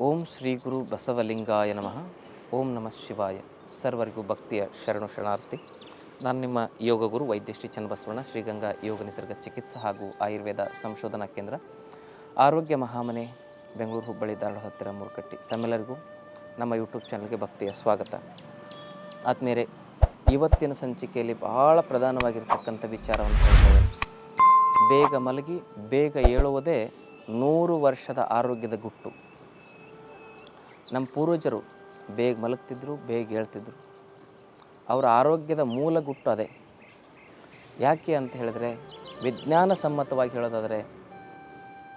ಓಂ ಶ್ರೀ ಗುರು ಬಸವಲಿಂಗಾಯ ನಮಃ. ಓಂ ನಮಃ ಶಿವಾಯ. ಸರ್ವರಿಗೂ ಭಕ್ತಿಯ ಶರಣು ಶರಣಾರ್ಥಿ. ನಾನು ನಿಮ್ಮ ಯೋಗ ಗುರು ವೈದ್ಯ ಶ್ರೀ ಚನ್ನಬಸವಣ್ಣ, ಶ್ರೀಗಂಗಾ ಯೋಗ ನಿಸರ್ಗ ಚಿಕಿತ್ಸಾ ಹಾಗೂ ಆಯುರ್ವೇದ ಸಂಶೋಧನಾ ಕೇಂದ್ರ. ಆರೋಗ್ಯ ಮಹಾಮನೆ, ಬೆಂಗಳೂರು ಹುಬ್ಬಳ್ಳಿ, ಧಾರವಾಡ ಹತ್ತಿರ ಮೂರುಕಟ್ಟಿ. ತಮ್ಮೆಲ್ಲರಿಗೂ ನಮ್ಮ ಯೂಟ್ಯೂಬ್ ಚಾನಲ್ಗೆ ಭಕ್ತಿಯ ಸ್ವಾಗತ. ಆದ್ಮೇಲೆ ಇವತ್ತಿನ ಸಂಚಿಕೆಯಲ್ಲಿ ಬಹಳ ಪ್ರಧಾನವಾಗಿರ್ತಕ್ಕಂಥ ವಿಚಾರವನ್ನು ಹೇಳ್ತೇವೆ. ಬೇಗ ಮಲಗಿ, ಬೇಗ ಏಳುವುದೇ ನೂರು ವರ್ಷದ ಆರೋಗ್ಯದ ಗುಟ್ಟು. ನಮ್ಮ ಪೂರ್ವಜರು ಬೇಗ ಮಲಗ್ತಿದ್ರು, ಬೇಗ ಹೇಳ್ತಿದ್ರು. ಅವರ ಆರೋಗ್ಯದ ಮೂಲ ಗುಟ್ಟು ಅದೇ. ಯಾಕೆ ಅಂತ ಹೇಳಿದ್ರೆ, ವಿಜ್ಞಾನ ಸಮ್ಮತವಾಗಿ ಹೇಳೋದಾದರೆ,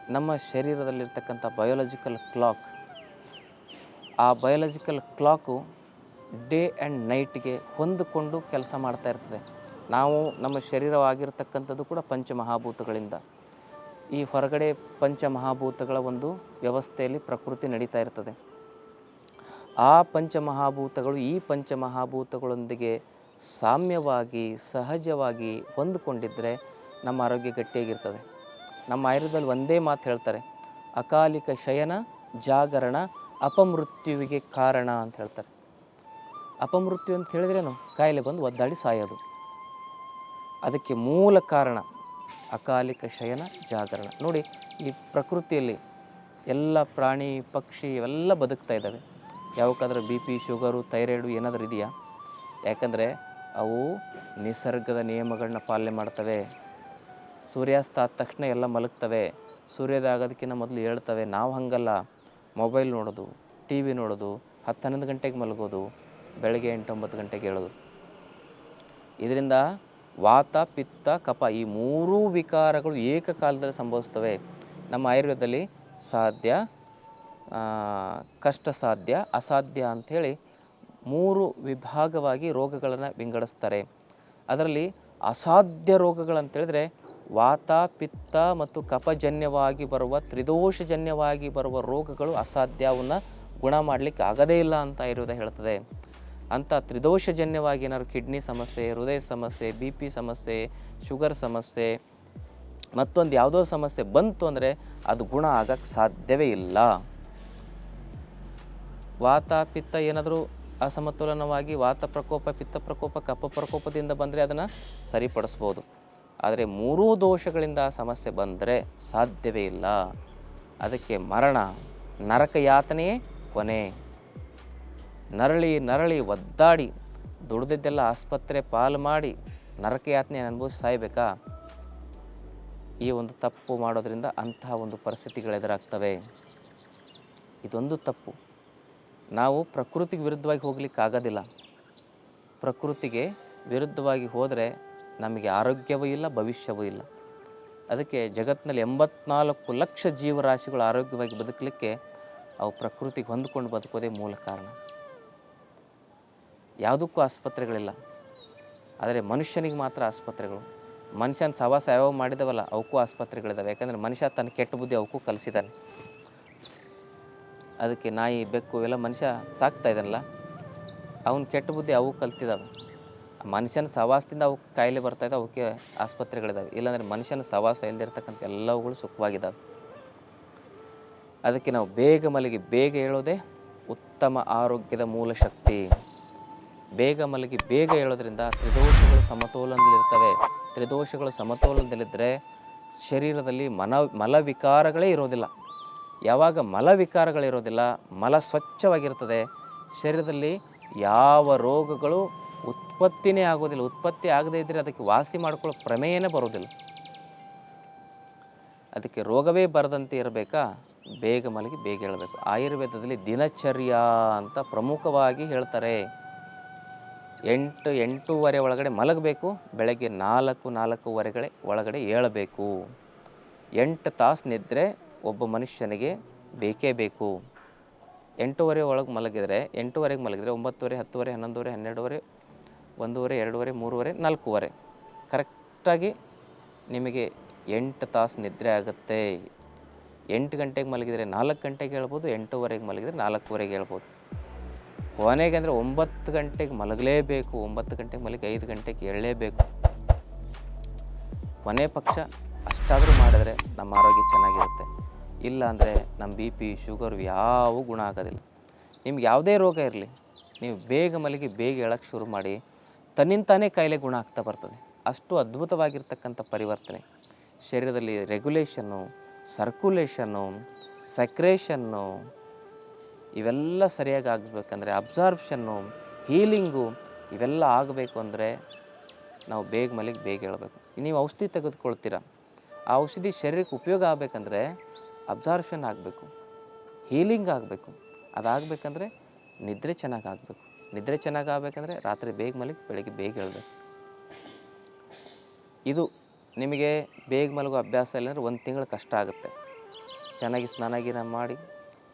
ನಮ್ಮ ಶರೀರದಲ್ಲಿರ್ತಕ್ಕಂಥ ಬಯೋಲಜಿಕಲ್ ಕ್ಲಾಕ್ ಆ ಬಯೋಲಜಿಕಲ್ ಕ್ಲಾಕು ಡೇ ಆ್ಯಂಡ್ ನೈಟ್ಗೆ ಹೊಂದಿಕೊಂಡು ಕೆಲಸ ಮಾಡ್ತಾ ಇರ್ತದೆ. ನಾವು ನಮ್ಮ ಶರೀರವಾಗಿರ್ತಕ್ಕಂಥದ್ದು ಕೂಡ ಪಂಚಮಹಾಭೂತಗಳಿಂದ. ಈ ಹೊರಗಡೆ ಪಂಚಮಹಾಭೂತಗಳ ಒಂದು ವ್ಯವಸ್ಥೆಯಲ್ಲಿ ಪ್ರಕೃತಿ ನಡೀತಾ ಇರ್ತದೆ. ಆ ಪಂಚಮಹಾಭೂತಗಳು ಈ ಪಂಚಮಹಾಭೂತಗಳೊಂದಿಗೆ ಸಾಮ್ಯವಾಗಿ, ಸಹಜವಾಗಿ ಹೊಂದಿಕೊಂಡಿದ್ದರೆ ನಮ್ಮ ಆರೋಗ್ಯ ಗಟ್ಟಿಯಾಗಿರ್ತದೆ. ನಮ್ಮ ಆಯುರ್ವೇದದಲ್ಲಿ ಒಂದೇ ಮಾತು ಹೇಳ್ತಾರೆ, ಅಕಾಲಿಕ ಶಯನ, ಜಾಗರಣ, ಅಪಮೃತ್ಯುವಿಗೆ ಕಾರಣ ಅಂತ ಹೇಳ್ತಾರೆ. ಅಪಮೃತ್ಯು ಅಂತ ಹೇಳಿದ್ರೇನು? ಕಾಯಿಲೆ ಬಂದು ಒದ್ದಾಡಿ ಸಾಯೋದು. ಅದಕ್ಕೆ ಮೂಲ ಕಾರಣ ಅಕಾಲಿಕ ಶಯನ, ಜಾಗರಣ. ನೋಡಿ, ಈ ಪ್ರಕೃತಿಯಲ್ಲಿ ಎಲ್ಲ ಪ್ರಾಣಿ, ಪಕ್ಷಿ ಇವೆಲ್ಲ ಬದುಕ್ತಾ ಇದ್ದಾವೆ. ಯಾವಕ್ಕಾದ್ರೆ ಬಿ ಪಿ ಶುಗರು ಥೈರಾಯ್ಡು ಏನಾದರೂ ಇದೆಯಾ? ಯಾಕಂದರೆ ಅವು ನಿಸರ್ಗದ ನಿಯಮಗಳನ್ನ ಪಾಲನೆ ಮಾಡ್ತವೆ. ಸೂರ್ಯಾಸ್ತ ಆದ ತಕ್ಷಣ ಎಲ್ಲ ಮಲಗ್ತವೆ. ಸೂರ್ಯೋದಯ ಆಗೋದಕ್ಕಿಂತ ಮೊದಲು ಹೇಳ್ತವೆ, ನಾವು ಹಾಗಲ್ಲ. ಮೊಬೈಲ್ ನೋಡೋದು ಟಿ ವಿ ನೋಡೋದು ಹತ್ತು ಹನ್ನೊಂದು ಗಂಟೆಗೆ ಮಲಗೋದು, ಬೆಳಗ್ಗೆ ಎಂಟು ಒಂಬತ್ತು ಗಂಟೆಗೆ ಹೇಳೋದು ಇದರಿಂದ ವಾತ, ಪಿತ್ತ ಕಪ ಈ ಮೂರೂ ವಿಕಾರಗಳು ಏಕಕಾಲದಲ್ಲಿ ಸಂಭವಿಸ್ತವೆ. ನಮ್ಮ ಆಯುರ್ವೇದದಲ್ಲಿ ಸಾಧ್ಯ ಕಷ್ಟ ಸಾಧ್ಯ ಅಸಾಧ್ಯ ಅಂಥೇಳಿ ಮೂರು ವಿಭಾಗವಾಗಿ ರೋಗಗಳನ್ನು ವಿಂಗಡಿಸ್ತಾರೆ. ಅದರಲ್ಲಿ ಅಸಾಧ್ಯ ರೋಗಗಳಂತೇಳಿದ್ರೆ ವಾತ, ಪಿತ್ತ ಮತ್ತು ಕಫಜನ್ಯವಾಗಿ ಬರುವ, ತ್ರಿದೋಷಜನ್ಯವಾಗಿ ಬರುವ ರೋಗಗಳು ಅಸಾಧ್ಯ ಅವನ್ನ ಗುಣ ಮಾಡಲಿಕ್ಕೆ ಆಗದೇ ಇಲ್ಲ ಅಂತ ಇರುವುದು ಹೇಳ್ತದೆ. ಅಂಥ ತ್ರಿದೋಷಜನ್ಯವಾಗಿ ಏನಾದ್ರು ಕಿಡ್ನಿ ಸಮಸ್ಯೆ, ಹೃದಯ ಸಮಸ್ಯೆ, ಬಿ ಪಿ ಸಮಸ್ಯೆ, ಶುಗರ್ ಸಮಸ್ಯೆ, ಮತ್ತೊಂದು ಯಾವುದೋ ಸಮಸ್ಯೆ ಬಂತು ಅಂದರೆ ಅದು ಗುಣ ಆಗಕ್ಕೆ ಸಾಧ್ಯವೇ ಇಲ್ಲ. ವಾತ ಪಿತ್ತ ಏನಾದರೂ ಅಸಮತೋಲನವಾಗಿ ವಾತ ಪ್ರಕೋಪ, ಪಿತ್ತ ಪ್ರಕೋಪ, ಕಪ್ಪ ಪ್ರಕೋಪದಿಂದ ಬಂದರೆ ಅದನ್ನು ಸರಿಪಡಿಸ್ಬೋದು. ಆದರೆ ಮೂರೂ ದೋಷಗಳಿಂದ ಆ ಸಮಸ್ಯೆ ಬಂದರೆ ಸಾಧ್ಯವೇ ಇಲ್ಲ. ಅದಕ್ಕೆ ಮರಣ, ನರಕ ಯಾತನೆಯೇ ಕೊನೆ. ನರಳಿ ನರಳಿ, ಒದ್ದಾಡಿ, ದುಡ್ದಿದ್ದೆಲ್ಲ ಆಸ್ಪತ್ರೆ ಪಾಲು ಮಾಡಿ ನರಕ ಯಾತನೆ ಅನುಭವಿಸಿ ಸಾಯ್ಬೇಕಾ? ಈ ಒಂದು ತಪ್ಪು ಮಾಡೋದ್ರಿಂದ ಅಂತಹ ಒಂದು ಪರಿಸ್ಥಿತಿಗಳು ಎದುರಾಗ್ತವೆ. ಇದೊಂದು ತಪ್ಪು. ನಾವು ಪ್ರಕೃತಿಗೆ ವಿರುದ್ಧವಾಗಿ ಹೋಗ್ಲಿಕ್ಕೆ ಆಗೋದಿಲ್ಲ. ಪ್ರಕೃತಿಗೆ ವಿರುದ್ಧವಾಗಿ ಹೋದರೆ ನಮಗೆ ಆರೋಗ್ಯವೂ ಇಲ್ಲ, ಭವಿಷ್ಯವೂ ಇಲ್ಲ. ಅದಕ್ಕೆ ಜಗತ್ತಿನಲ್ಲಿ ಎಂಬತ್ನಾಲ್ಕು ಲಕ್ಷ ಜೀವರಾಶಿಗಳು ಆರೋಗ್ಯವಾಗಿ ಬದುಕಲಿಕ್ಕೆ ಅವು ಪ್ರಕೃತಿಗೆ ಹೊಂದ್ಕೊಂಡು ಬದುಕೋದೇ ಮೂಲ ಕಾರಣ. ಯಾವುದಕ್ಕೂ ಆಸ್ಪತ್ರೆಗಳಿಲ್ಲ. ಆದರೆ ಮನುಷ್ಯನಿಗೆ ಮಾತ್ರ ಆಸ್ಪತ್ರೆಗಳು. ಮನುಷ್ಯನ ಸವಾಸ ಯಾವ ಮಾಡಿದವಲ್ಲ, ಅವಕ್ಕೂ ಆಸ್ಪತ್ರೆಗಳಿದ್ದಾವೆ ಯಾಕಂದರೆ ಮನುಷ್ಯ ತನ್ನ ಕೆಟ್ಟ ಬುದ್ಧಿ ಅವಕ್ಕೂ ಕಲಿಸಿದ್ದಾನೆ. ಅದಕ್ಕೆ ನಾಯಿ, ಬೆಕ್ಕು ಇವೆಲ್ಲ ಮನುಷ್ಯ ಸಾಕ್ತಾ ಇದ್ದಾನಲ್ಲ, ಅವನ ಕೆಟ್ಟ ಬುದ್ಧಿ ಅವು ಕಲ್ತಿದ್ದಾವೆ. ಮನುಷ್ಯನ ಸವಾಸದಿಂದ ಅವು ಕಾಯಿಲೆ ಬರ್ತಾ ಇದೆ, ಅವಕ್ಕೆ ಆಸ್ಪತ್ರೆಗಳಿದ್ದಾವೆ. ಇಲ್ಲಾಂದರೆ ಮನುಷ್ಯನ ಸವಾಸ ಇಲ್ಲದಿರ್ತಕ್ಕಂಥ ಎಲ್ಲವುಗಳು ಸುಖವಾಗಿದ್ದಾವೆ. ಅದಕ್ಕೆ ನಾವು ಬೇಗ ಮಲಗಿ, ಬೇಗ ಹೇಳೋದೇ ಉತ್ತಮ ಆರೋಗ್ಯದ ಮೂಲ ಶಕ್ತಿ. ಬೇಗ ಮಲಗಿ, ಬೇಗ ಹೇಳೋದ್ರಿಂದ ತ್ರಿದೋಷಗಳು ಸಮತೋಲನದಲ್ಲಿರ್ತವೆ. ತ್ರಿದೋಷಗಳು ಸಮತೋಲನದಲ್ಲಿದ್ದರೆ ಶರೀರದಲ್ಲಿ ಮನ ಮಲವಿಕಾರಗಳೇ ಇರೋದಿಲ್ಲ. ಯಾವಾಗ ಮಲವಿಕಾರಗಳಿರೋದಿಲ್ಲ ಮಲ ಸ್ವಚ್ಛವಾಗಿರ್ತದೆ, ಶರೀರದಲ್ಲಿ ಯಾವ ರೋಗಗಳು ಉತ್ಪತ್ತಿನೇ ಆಗೋದಿಲ್ಲ. ಉತ್ಪತ್ತಿ ಆಗದೇ ಇದ್ದರೆ ಅದಕ್ಕೆ ವಾಸಿ ಮಾಡ್ಕೊಳ್ಳೋ ಪ್ರಮೇಯನೇ ಬರೋದಿಲ್ಲ. ಅದಕ್ಕೆ ರೋಗವೇ ಬರದಂತೆ ಇರಬೇಕಾ? ಬೇಗ ಮಲಗಿ ಬೇಗ ಹೇಳಬೇಕು. ಆಯುರ್ವೇದದಲ್ಲಿ ದಿನಚರ್ಯ ಅಂತ ಪ್ರಮುಖವಾಗಿ ಹೇಳ್ತಾರೆ. ಎಂಟು, ಎಂಟೂವರೆ ಒಳಗಡೆ ಮಲಗಬೇಕು, ಬೆಳಗ್ಗೆ ನಾಲ್ಕು, ನಾಲ್ಕೂವರೆಗಳೇ ಒಳಗಡೆ ಏಳಬೇಕು. ಎಂಟು ತಾಸು ನಿದ್ರೆ ಒಬ್ಬ ಮನುಷ್ಯನಿಗೆ ಬೇಕೇ ಬೇಕು. ಎಂಟೂವರೆ ಒಳಗೆ ಮಲಗಿದರೆ, ಎಂಟೂವರೆಗೆ ಮಲಗಿದರೆ ಒಂಬತ್ತುವರೆ, ಹತ್ತುವರೆ, ಹನ್ನೊಂದುವರೆ, ಹನ್ನೆರಡುವರೆ, ಒಂದೂವರೆ, ಎರಡೂವರೆ, ಮೂರುವರೆ, ನಾಲ್ಕೂವರೆ. ಕರೆಕ್ಟಾಗಿ ನಿಮಗೆ ಎಂಟು ತಾಸು ನಿದ್ರೆ ಆಗುತ್ತೆ. ಎಂಟು ಗಂಟೆಗೆ ಮಲಗಿದರೆ ನಾಲ್ಕು ಗಂಟೆಗೆ ಹೇಳ್ಬೋದು, ಎಂಟೂವರೆಗೆ ಮಲಗಿದರೆ ನಾಲ್ಕೂವರೆಗೆ ಹೇಳ್ಬೋದು. ಕೊನೆಗೆ ಅಂದರೆ ಒಂಬತ್ತು ಗಂಟೆಗೆ ಮಲಗಲೇಬೇಕು, ಒಂಬತ್ತು ಗಂಟೆಗೆ ಮಲಗಿ ಐದು ಗಂಟೆಗೆ ಏಳಲೇಬೇಕು. ಕೊನೆ ಪಕ್ಷ ಅಷ್ಟಾದರೂ ಮಾಡಿದ್ರೆ ನಮ್ಮ ಆರೋಗ್ಯ ಚೆನ್ನಾಗಿರುತ್ತೆ. ಇಲ್ಲ ಅಂದರೆ ನಮ್ಮ ಬಿ ಪಿ ಶುಗರು ಯಾವೂ ಗುಣ ಆಗೋದಿಲ್ಲ. ನಿಮ್ಗೆ ಯಾವುದೇ ರೋಗ ಇರಲಿ, ನೀವು ಬೇಗ ಮಲಗಿ ಬೇಗ ಹೇಳಕ್ಕೆ ಶುರು ಮಾಡಿ ತನ್ನಿಂತಾನೇ ಕಾಯಿಲೆ ಗುಣ ಆಗ್ತಾ ಬರ್ತದೆ. ಅಷ್ಟು ಅದ್ಭುತವಾಗಿರ್ತಕ್ಕಂಥ ಪರಿವರ್ತನೆ. ಶರೀರದಲ್ಲಿ ರೆಗ್ಯುಲೇಷನ್ನು ಸರ್ಕ್ಯುಲೇಷನ್ನು ಸೆಕ್ರೇಷನ್ನು ಇವೆಲ್ಲ ಸರಿಯಾಗಿ ಆಗಬೇಕಂದ್ರೆ ಅಬ್ಸಾರ್ಬ್ಷನ್ನು ಹೀಲಿಂಗು ಇವೆಲ್ಲ ಆಗಬೇಕು ಅಂದರೆ ನಾವು ಬೇಗ ಮಲಗಿ ಬೇಗ ಹೇಳಬೇಕು ನೀವು ಔಷಧಿ ತೆಗೆದುಕೊಳ್ತೀರ. ಆ ಔಷಧಿ ಶರೀರಕ್ಕೆ ಉಪಯೋಗ ಆಗಬೇಕಂದ್ರೆ ಅಬ್ಸಾರ್ಪ್ಷನ್ ಆಗಬೇಕು, ಹೀಲಿಂಗ್ ಆಗಬೇಕು. ಅದಾಗಬೇಕಂದ್ರೆ ನಿದ್ರೆ ಚೆನ್ನಾಗಿ ಆಗಬೇಕು. ನಿದ್ರೆ ಚೆನ್ನಾಗಿ ಆಗಬೇಕಂದ್ರೆ ರಾತ್ರಿ ಬೇಗ ಮಲಗಿ ಬೆಳಗ್ಗೆ ಬೇಗ ಹೇಳಬೇಕು ಇದು ನಿಮಗೆ ಬೇಗ ಮಲಗೋ ಅಭ್ಯಾಸ ಇಲ್ಲ ಅಂದರೆ ಒಂದು ತಿಂಗಳು ಕಷ್ಟ ಆಗುತ್ತೆ. ಚೆನ್ನಾಗಿ ಸ್ನಾನ ಗೀನ ಮಾಡಿ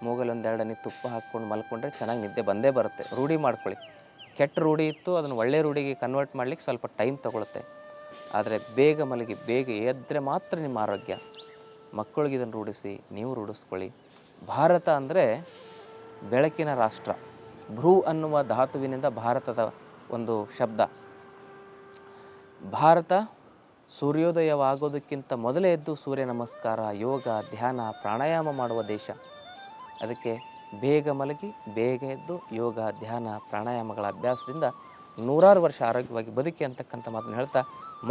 ಮೂಗಲ್ಲಿ ಒಂದೆರಡು ಹನಿ ತುಪ್ಪ ಹಾಕ್ಕೊಂಡು ಮಲ್ಕೊಂಡ್ರೆ ಚೆನ್ನಾಗಿ ನಿದ್ದೆ ಬಂದೇ ಬರುತ್ತೆ. ರೂಢಿ ಮಾಡ್ಕೊಳ್ಳಿ. ಕೆಟ್ಟ ರೂಢಿ ಇತ್ತು, ಅದನ್ನು ಒಳ್ಳೆ ರೂಢಿಗೆ ಕನ್ವರ್ಟ್ ಮಾಡ್ಲಿಕ್ಕೆ ಸ್ವಲ್ಪ ಟೈಮ್ ತೊಗೊಳುತ್ತೆ. ಆದರೆ ಬೇಗ ಮಲಗಿ, ಬೇಗ ಎದ್ದರೆ ಮಾತ್ರ ನಿಮ್ಮ ಆರೋಗ್ಯ. ಮಕ್ಕಳಿಗೆ ಇದನ್ನು ರೂಢಿಸಿ, ನೀವು ರೂಢಿಸ್ಕೊಳ್ಳಿ. ಭಾರತ ಅಂದರೆ ಬೆಳಕಿನ ರಾಷ್ಟ್ರ. ಭ್ರೂ ಅನ್ನುವ ಧಾತುವಿನಿಂದ ಭಾರತದ ಒಂದು ಶಬ್ದ. ಭಾರತ ಸೂರ್ಯೋದಯವಾಗೋದಕ್ಕಿಂತ ಮೊದಲೇ ಎದ್ದು ಸೂರ್ಯ ನಮಸ್ಕಾರ, ಯೋಗ, ಧ್ಯಾನ, ಪ್ರಾಣಾಯಾಮ ಮಾಡುವ ದೇಶ. ಅದಕ್ಕೆ ಬೇಗ ಮಲಗಿ, ಬೇಗ ಎದ್ದು ಯೋಗ, ಧ್ಯಾನ, ಪ್ರಾಣಾಯಾಮಗಳ ಅಭ್ಯಾಸದಿಂದ ನೂರಾರು ವರ್ಷ ಆರೋಗ್ಯವಾಗಿ ಬದುಕಿ ಅಂತಕ್ಕಂಥ ಮಾತನ್ನು ಹೇಳ್ತಾ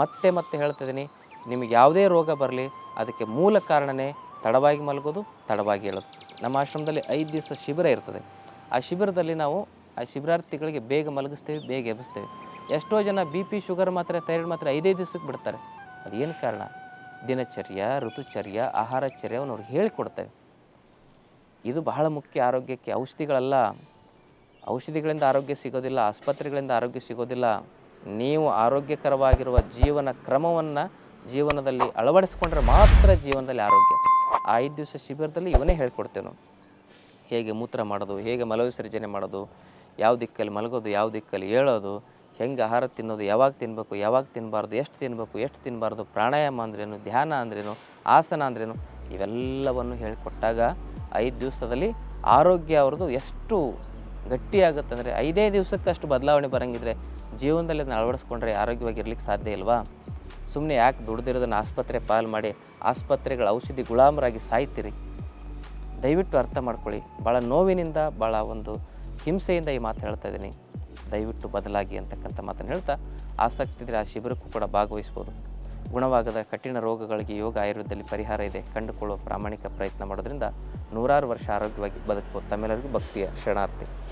ಮತ್ತೆ ಮತ್ತೆ ಹೇಳ್ತಿದ್ದೀನಿ ನಿಮಗೆ ಯಾವುದೇ ರೋಗ ಬರಲಿ, ಅದಕ್ಕೆ ಮೂಲ ಕಾರಣನೇ ತಡವಾಗಿ ಮಲಗೋದು, ತಡವಾಗಿ ಹೇಳೋದು ನಮ್ಮ ಆಶ್ರಮದಲ್ಲಿ ಐದು ದಿವಸ ಶಿಬಿರ ಇರ್ತದೆ. ಆ ಶಿಬಿರದಲ್ಲಿ ನಾವು ಆ ಶಿಬಿರಾರ್ಥಿಗಳಿಗೆ ಬೇಗ ಮಲಗಿಸ್ತೇವೆ, ಬೇಗ ಎಬ್ಬಿಸ್ತೇವೆ. ಎಷ್ಟೋ ಜನ ಬಿ ಪಿ, ಶುಗರ್ ಮಾತ್ರ, ಥೈರಾಯ್ಡ್ ಮಾತ್ರ ಐದೈದು ದಿವಸಕ್ಕೆ ಬಿಡ್ತಾರೆ. ಅದೇನು ಕಾರಣ? ದಿನಚರ್ಯ, ಋತುಚರ್ಯ ಆಹಾರಚರ್ಯವನ್ನು ಅವ್ರಿಗೆ ಹೇಳಿಕೊಡ್ತೇವೆ. ಇದು ಬಹಳ ಮುಖ್ಯ ಆರೋಗ್ಯಕ್ಕೆ. ಔಷಧಿಗಳಲ್ಲ, ಔಷಧಿಗಳಿಂದ ಆರೋಗ್ಯ ಸಿಗೋದಿಲ್ಲ, ಆಸ್ಪತ್ರೆಗಳಿಂದ ಆರೋಗ್ಯ ಸಿಗೋದಿಲ್ಲ. ನೀವು ಆರೋಗ್ಯಕರವಾಗಿರುವ ಜೀವನ ಕ್ರಮವನ್ನು ಜೀವನದಲ್ಲಿ ಅಳವಡಿಸ್ಕೊಂಡ್ರೆ ಮಾತ್ರ ಜೀವನದಲ್ಲಿ ಆರೋಗ್ಯ. ಆ ಐದು ದಿವಸ ಶಿಬಿರದಲ್ಲಿ ಇವನೇ ಹೇಳ್ಕೊಡ್ತೇವೆ ನಾವು ಹೇಗೆ ಮೂತ್ರ ಮಾಡೋದು, ಹೇಗೆ ಮಲವಿಸರ್ಜನೆ ಮಾಡೋದು, ಯಾವ ದಿಕ್ಕಲ್ಲಿ ಮಲಗೋದು, ಯಾವ ದಿಕ್ಕಲ್ಲಿ ಹೇಳೋದು ಹೆಂಗೆ ಆಹಾರ ತಿನ್ನೋದು, ಯಾವಾಗ ತಿನ್ನಬೇಕು ಯಾವಾಗ ತಿನ್ನಬಾರ್ದು ಎಷ್ಟು ತಿನ್ನಬೇಕು ಎಷ್ಟು ತಿನ್ನಬಾರ್ದು ಪ್ರಾಣಾಯಾಮ ಅಂದ್ರೇನು, ಧ್ಯಾನ ಅಂದ್ರೇನು, ಆಸನ ಅಂದ್ರೇನು, ಇವೆಲ್ಲವನ್ನು ಹೇಳಿಕೊಟ್ಟಾಗ ಐದು ದಿವಸದಲ್ಲಿ ಆರೋಗ್ಯ ಅವ್ರದ್ದು ಎಷ್ಟು ಗಟ್ಟಿಯಾಗುತ್ತೆ ಅಂದರೆ ಐದೇ ದಿವಸಕ್ಕೆ ಅಷ್ಟು ಬದಲಾವಣೆ ಬರೋಂಗಿದ್ರೆ ಜೀವನದಲ್ಲಿ ಅದನ್ನ ಅಳವಡಿಸ್ಕೊಂಡ್ರೆ ಆರೋಗ್ಯವಾಗಿರ್ಲಿಕ್ಕೆ ಸಾಧ್ಯ ಇಲ್ವಾ? ಸುಮ್ಮನೆ ಯಾಕೆ ದುಡ್ದಿರೋದನ್ನು ಆಸ್ಪತ್ರೆ ಪಾಲು ಮಾಡಿ ಆಸ್ಪತ್ರೆಗಳ ಔಷಧಿ ಗುಲಾಮರಾಗಿ ಸಾಯ್ತೀರಿ? ದಯವಿಟ್ಟು ಅರ್ಥ ಮಾಡ್ಕೊಳ್ಳಿ. ಭಾಳ ನೋವಿನಿಂದ ಭಾಳ ಒಂದು ಹಿಂಸೆಯಿಂದ ಈ ಮಾತು ಹೇಳ್ತಾ ಇದ್ದೀನಿ. ದಯವಿಟ್ಟು ಬದಲಾಗಿ ಅಂತಕ್ಕಂಥ ಮಾತನ್ನು ಹೇಳ್ತಾ ಆಸಕ್ತಿ ಇದ್ದರೆ ಆ ಶಿಬಿರಕ್ಕೂ ಕೂಡ ಭಾಗವಹಿಸ್ಬೋದು. ಗುಣವಾಗದ ಕಠಿಣ ರೋಗಗಳಿಗೆ ಯೋಗ ಆಯುರ್ವೇದದಲ್ಲಿ ಪರಿಹಾರ ಇದೆ. ಕಂಡುಕೊಳ್ಳುವ ಪ್ರಾಮಾಣಿಕ ಪ್ರಯತ್ನ ಮಾಡೋದ್ರಿಂದ ನೂರಾರು ವರ್ಷ ಆರೋಗ್ಯವಾಗಿ ಬದುಕಬಹುದು ತಮ್ಮೆಲ್ಲರಿಗೂ ಭಕ್ತಿಯ ಶರಣಾರ್ಥಿ.